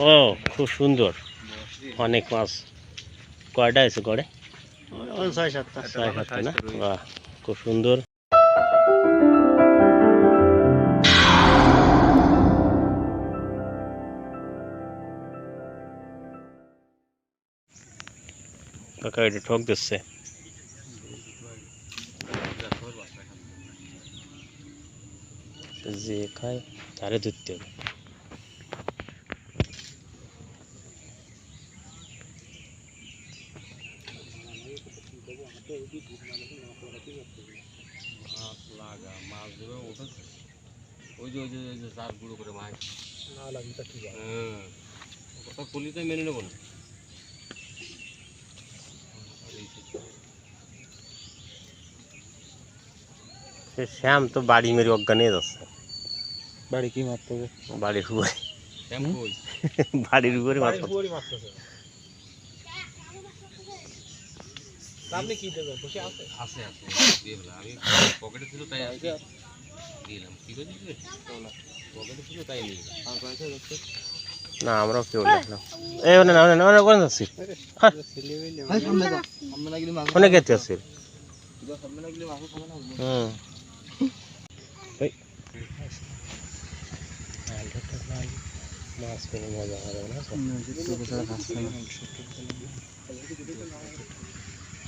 ও খুব সুন্দর। অনেক মাছ। কয়টা আছে গড়ে ছয় সাতটা। ছয় সাতটা না? বাহ খুব সুন্দর। কাকা এটা ঠক দিচ্ছে। যে খায় তারে ধরতে হবে মাছ লাগা মাছ ধরে উঠেছে ওই যে ওই যে ওই যে চার গুঁড়ো করে মাছ না লাগবে তা ঠিক আছে হ্যাঁ ওটা পুলিতে মেনে নেব না সে শ্যাম তো বাড়ি মেরে অজ্ঞান হয়ে যাচ্ছে বাড়ি কি মারতে হবে বাড়ির উপরে শ্যাম্পু ওই বাড়ির উপরে মাছ আপনি কি দেবেন? বসে আছে? আছে আছে। দিয়ে দিলাম। আমি পকেটে ছিল তাই আজকে দিলাম। কি করে দিলে পকেটে ছিল তাই নিয়ে আর পয়সা যাচ্ছে? না আমরাও কেউ দেখলাম এই না না কোন মাছ ওনে গেতে আছি। মাছ খাবে না? হুম। মাছ পেলে মজা হবে না।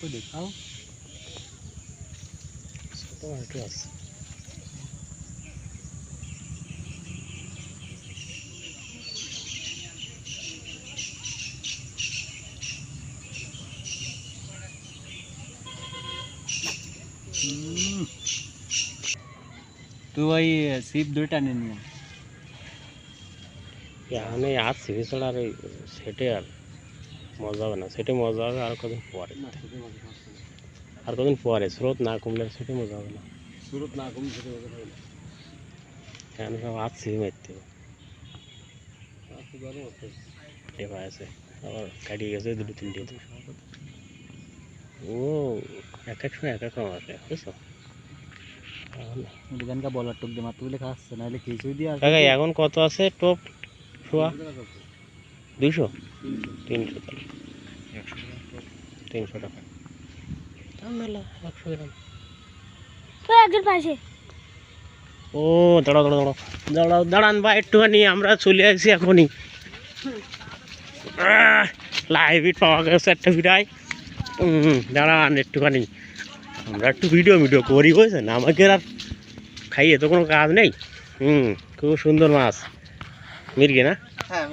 ভালো করে দেখাও ছোট একটু আছে তুই ওই সিপ দুইটা নিয়ে নিয়ে এখন এই আর সিঁড়ি ছাড়া আর ওই সেটে আর মজা হবে না সেটে মজা হবে আর কদিন পরে। আর কদিন পরে স্রোত না কমলে সেটে মজা হবে না। স্রোত না কম সেটা মজা পাই না। এখন সব আর সিঁড়ি মারতে হবে। আছে এবার আছে আবার কাটিয়ে গেছে দুটো তিনটে। ও এক এক সময় এক এক রকম আসে বুঝছ? এখন দুজনকে বলার টুক দিয়ে মারতে বলে খাচ্ছে নাহলে কিছুই দিয়ে এখন কত আছে? টপ শোয়া? দুইশো? তিনশো তাহলে তিনশো টাকা। দাম মেলা একশো গ্রাম। একজন পাশে। ও দাঁড়াও দাঁড়াও দাঁড়াও। দাঁড়াও দাঁড়ান বা একটুখানি আমরা চলে আসছি এখনই। লাইভ পাওয়া গেছে একটা ভিড়ায় দাঁড়ান একটুখানি। আমরা একটু ভিডিও ভিডিও করি বুঝছেন? আমাকে আর খাইয়ে তো কোনো কাজ নেই। হুম খুব সুন্দর মাছ। মির্গে না? হ্যাঁ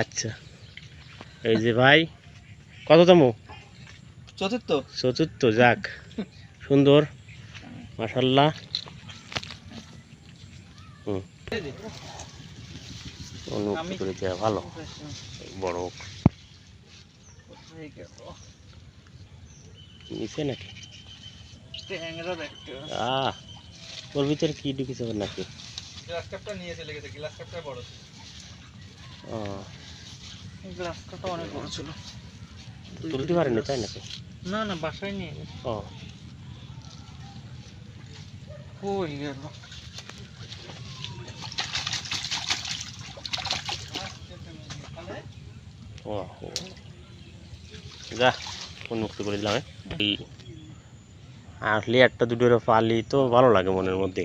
আচ্ছা। এই যে ভাই কততম চতুর্থ। চতুর্থ যাক সুন্দর মাসাল্লাহ হুম। অনুভব করে দেওয়া ভালো বড় হোক। নিচে নাকি? আহ ওর ভিতরে কি ঢুকেছে নাকি? গ্লাস কাপটা নিয়ে চলে গেছে গ্লাস কাপটা বড় ও। গ্লাস কাপটা অনেক বড় ছিল। তুলতে পারেনি তাই নাকি? না না বাসায় নিয়ে ও। কই গেল। যা উন্মুক্ত করে দিলাম? এই আসলে একটা দুটো করে পালি তো ভালো লাগে মনের মধ্যে।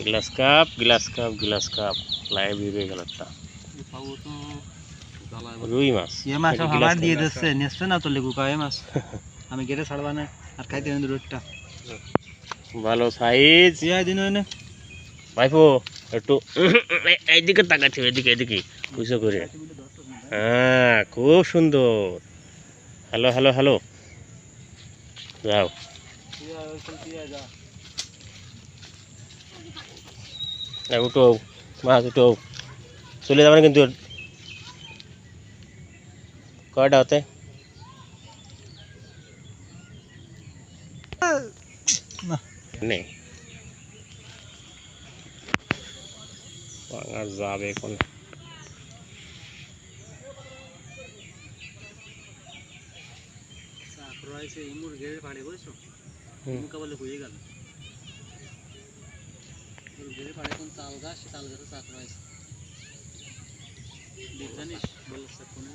Glass cup glass cup glass cup live হয়ে গেল একটা রুই মাছ। ইয়ে মাছ আমার দিয়ে দিচ্ছে নেসছে না তো লেগু কায়ে মাছ। আমি কেটে ছাড়বা না আর খাইতে নেই রোডটা ভালো সাইজ তুই আয় দিন হয় ভাইপো একটু এই- এইদিকে তাকাচ্ছি এদিকে এদিকে বুঝো করে? হ্যাঁ খুব সুন্দর। হ্যালো হ্যালো হ্যালো যাও। এই উঠো মাছ উঠো চলে যাবে না কিন্তু। কয়টা হতে? নেই। যাবে এখন। হুম। মুকাবলে হয়ে গেল। ঘেরে পাড়ে কোন তাল গাছ সে তাল গাছে চাকর রয়েছে জানিস? বলছে ফোনে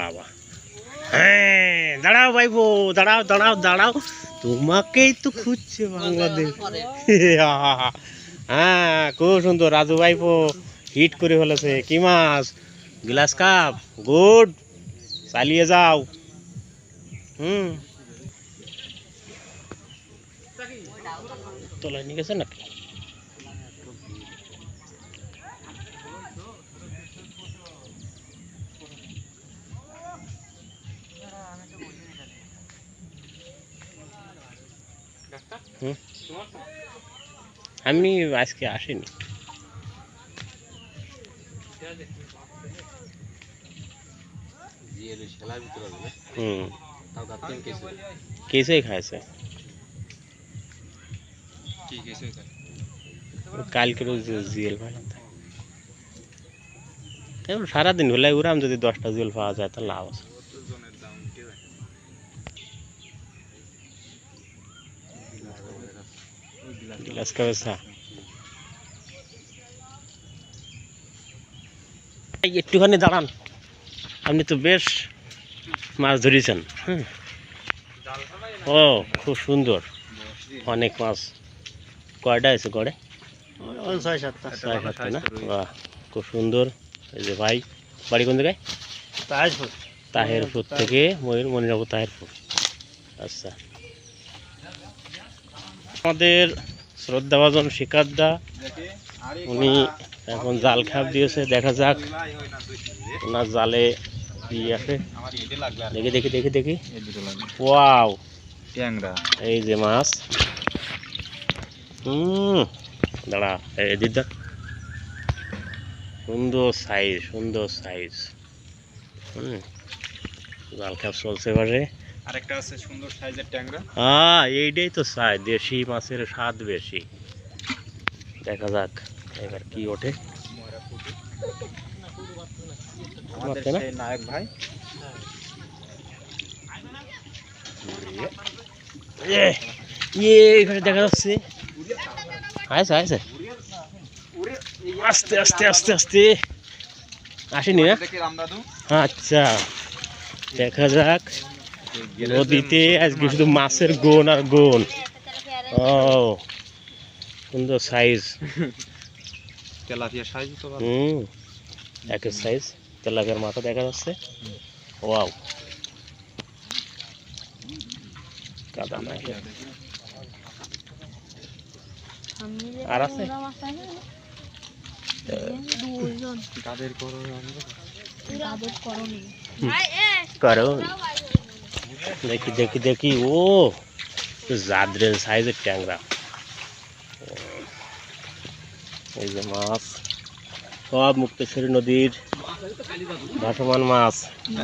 বাবা হ্যাঁ দাঁড়াও ভাইপো, দাঁড়াও দাঁড়াও দাঁড়াও। তোমাকেই তো খুঁজছে বাংলাদেশ। হ্যাঁ খুব সুন্দর, রাজু ভাইপো। হিট করে ফেলেছে। কি মাছ? Glass cup, good. চালিয়ে যাও। হুম। তোলা নিয়ে গেছে নাকি? আমি আজকে আসিনি জিএল খেলার ভিতরে হবে না হুম তাও গাছেন কেসে কেসেই খাইছে কি কেসে কালকে রোজ জিএল পাইলাম তাই এবার সারাদিন হলে উড়াম যদি দশটা জিএল পাওয়া যায় তাহলে লাভ আছে চা এই একটুখানি দাঁড়ান। আপনি তো বেশ মাছ ধরেছেন। হ্যাঁ ও খুব সুন্দর। অনেক মাছ। কয়টা আছে গড়ে? ছয় সাতটা। ছয় সাতটা না? বাহ খুব সুন্দর। এই যে ভাই বাড়ি কোন জায়গায়? তাহেরপুর। থেকে ময়ূর মনিরাপুর তাহেরপুর। আচ্ছা। আমাদের শ্রদ্ধাভাজন শিকারদা। উনি এখন জাল খাপ দিয়েছে দেখা যাক। ওনার জালে কি আছে। লাগবে আর দেখি দেখি দেখি দেখি। ওয়াও। ট্যাংরা। এই যে মাছ। হুম দাঁড়া এই দিদা সুন্দর সাইজ সুন্দর সাইজ হুম জাল খাপ চলছে এবারে। আরেকটা আছে সুন্দর সাইজের ট্যাংরা। হ্যাঁ এইটাই তো চাই দেশি মাছের স্বাদ বেশি। দেখা যাক এবার কি ওঠে। নায়ক ভাই। এখানে দেখা যাচ্ছে। আছে আছে আস্তে আস্তে আস্তে আস্তে। আসেনি না? আচ্ছা দেখা যাক। নদীতে আজকে শুধু মাছের গোন আর গোন। ও সুন্দর সাইজ তেলাপিয়া সাইজ তো হুম একের সাইজ তেলাপিয়ার মাথা দেখা যাচ্ছে। ওয়াও। কাদা নাই। আর আছে? কাদের করো? কারণ দেখি দেখি দেখি। ও জাদ্রের সাইজের ট্যাংরা। এই যে মাছ। সব মুক্তেশ্বরী নদীর ভাসমান মাছ।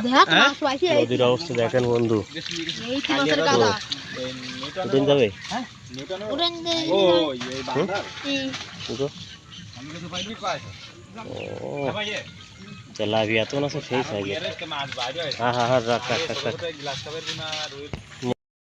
দেখ মাছ পাইছি। এই নদীর অবস্থা দেখেন বন্ধু। উঠেন যাবে? ও এই বান্দর দুটো আমি কিছু পাইনি পাই ও ভাই এ তেলাপিয়া তো না সেই